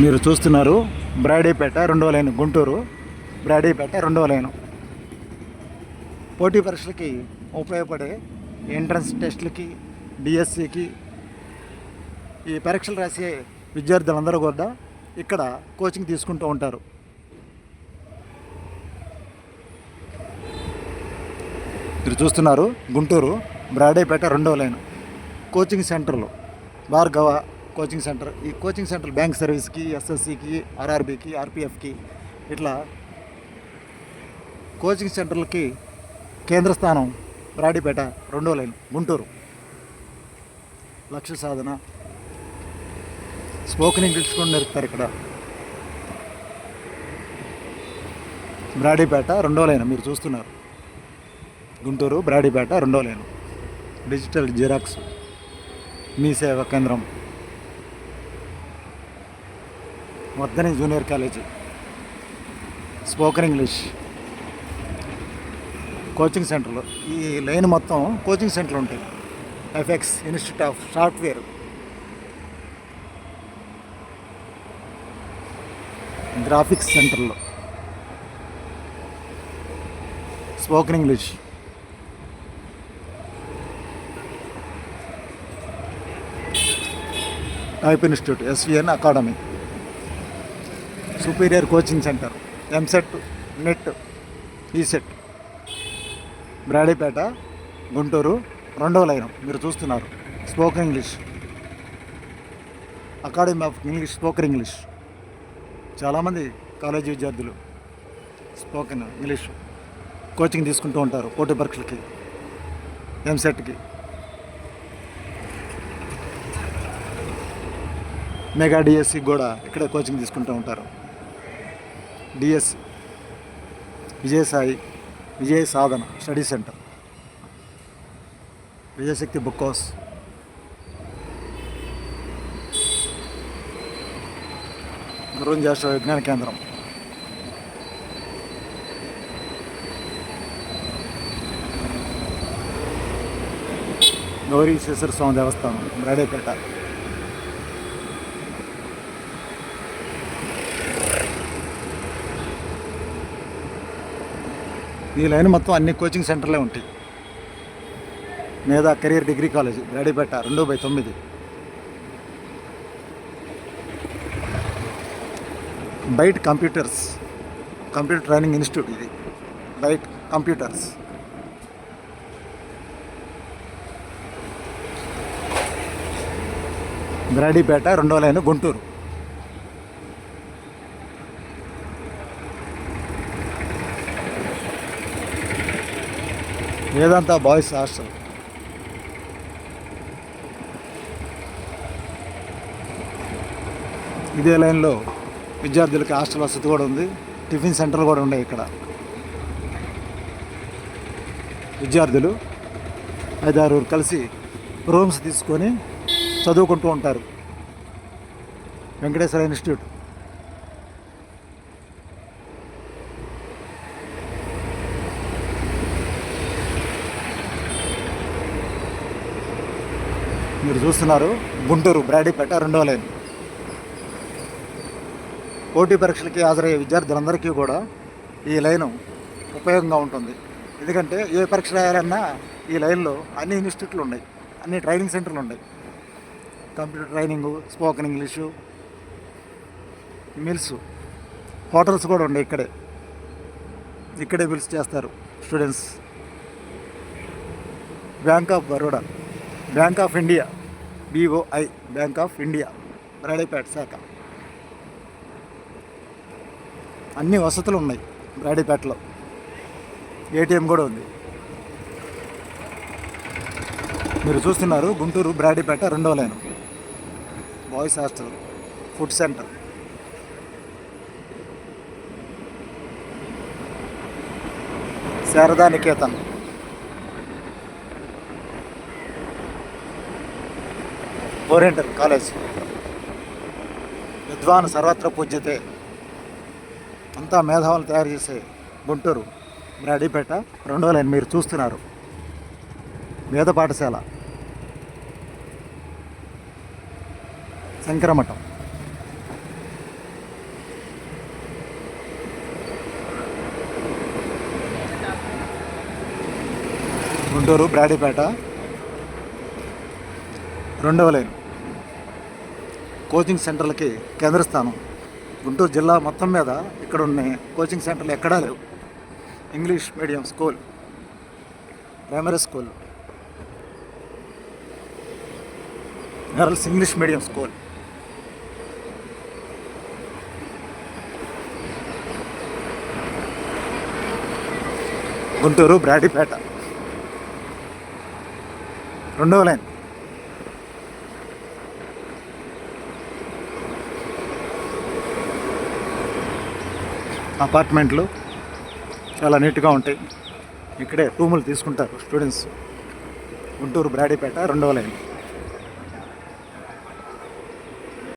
మీరు చూస్తున్నారు బ్రాడీపేట రెండవ లైన్ గుంటూరు. బ్రాడీపేట రెండవ లైను. పోటీ పరీక్షలకి ఉపయోగపడే ఎంట్రన్స్ టెస్టులకి డిఎస్సికి ఈ పరీక్షలు రాసే విద్యార్థులందరూ కూడా ఇక్కడ కోచింగ్ తీసుకుంటూ ఉంటారు. మీరు చూస్తున్నారు గుంటూరు బ్రాడీపేట రెండవ లైన్. కోచింగ్ సెంటర్లు భార్గవ కోచింగ్ సెంటర్. ఈ కోచింగ్ సెంటర్ బ్యాంక్ సర్వీస్కి ఎస్ఎస్సికి ఆర్ఆర్బికి ఆర్పిఎఫ్కి ఇట్లా కోచింగ్ సెంటర్లకి కేంద్ర స్థానం బ్రాడీపేట రెండో లైన్ గుంటూరు. లక్ష్య సాధన. స్పోకెన్ ఇంగ్లీష్ కూడా నేర్పుతారు ఇక్కడ. బ్రాడీపేట రెండో లైన్ మీరు చూస్తున్నారు. గుంటూరు బ్రాడీపేట రెండో లైన్. Digital xerox. మీ సేవా కేంద్రం. Vardhani junior college. Spoken English. Coaching సెంటర్లు. ఈ లైన్ మొత్తం కోచింగ్ సెంటర్లు ఉంటాయి. FX institute of software. Graphics సెంటర్లు. Spoken English. Type institute SVN academy. Superior coaching centre. EAMCET net ECET. Brodipet Guntur రెండవ లైన్. మీరు చూస్తున్నారు. Spoken English. Academy of English spoken English. చాలామంది కాలేజీ విద్యార్థులు స్పోకెన్ ఇంగ్లీష్ కోచింగ్ తీసుకుంటూ ఉంటారు పోటీ పరీక్షలకి ఎంసెట్కి. Mega DSC కూడా ఇక్కడే కోచింగ్ తీసుకుంటూ ఉంటారు. DSC Vijayasai Vijaya Sadhana study centre Vijayashakti book house. గురువుని జాషువా విజ్ఞాన కేంద్రం. గౌరీ శేషర స్వామి దేవస్థానం బ్రాడేపేట. ఈ లైన్ మొత్తం అన్ని కోచింగ్ సెంటర్లే ఉంటాయి. Medha career degree college Brodipet రెండు బై తొమ్మిది. Byte computers computer training institute ఇది. Byte computers. బ్రాడీపేట రెండో line Guntur. Vedanta boys hostel ఇదే లైన్లో విద్యార్థులకి హాస్టల్ వసతి కూడా ఉంది. టిఫిన్ సెంటర్లు కూడా ఉన్నాయి ఇక్కడ. విద్యార్థులు ఐదారు కలిసి రూమ్స్ తీసుకొని చదువుకుంటూ ఉంటారు. వెంకటేశ్వర ఇన్స్టిట్యూట్ మీరు చూస్తున్నారు. గుంటూరు బ్రాడీపేట రెండో లైన్. పోటీ పరీక్షలకి హాజరయ్యే విద్యార్థులందరికీ కూడా ఈ లైను ఉపయోగంగా ఉంటుంది. ఎందుకంటే ఏ పరీక్ష రాయాలన్నా ఈ లైన్లో అన్ని ఇన్స్టిట్యూట్లు ఉన్నాయి. అన్ని ట్రైనింగ్ సెంటర్లు ఉన్నాయి. Computer training spoken English meals hotels కూడా ఉన్నాయి ఇక్కడే. ఇక్కడే మిల్స్ చేస్తారు students. Bank of Baroda bank of India. BOI bank of India Brodipet శాఖ. అన్ని వసతులు ఉన్నాయి బ్రాడీపేటలో. ఏటీఎం కూడా ఉంది. మీరు చూస్తున్నారు గుంటూరు బ్రాడీపేట రెండవ line. Boys hostel food centre. Sharada Niketan. Oriental college. విద్వాన్ సర్వత్ర పూజ్యతే. అంతా మేధావులు తయారు చేసే గుంటూరు బ్రాడీపేట రెండు వేల మీరు చూస్తున్నారు. వేద పాఠశాల. శంకరమఠం. గుంటూరు బ్రాడీపేట రెండవ లైన్ కోచింగ్ సెంటర్లకి కేంద్రస్థానం. గుంటూరు జిల్లా మొత్తం మీద ఇక్కడ ఉన్న కోచింగ్ సెంటర్లు ఎక్కడా లేవు. English medium school primary school girls English medium school. Guntur Brodipet. రెండవ లైన్. అపార్ట్మెంట్లు చాలా నీట్గా ఉంటాయి. ఇక్కడే రూములు తీసుకుంటారు స్టూడెంట్స్. గుంటూరు బ్రాడీపేట రెండవ లైన్.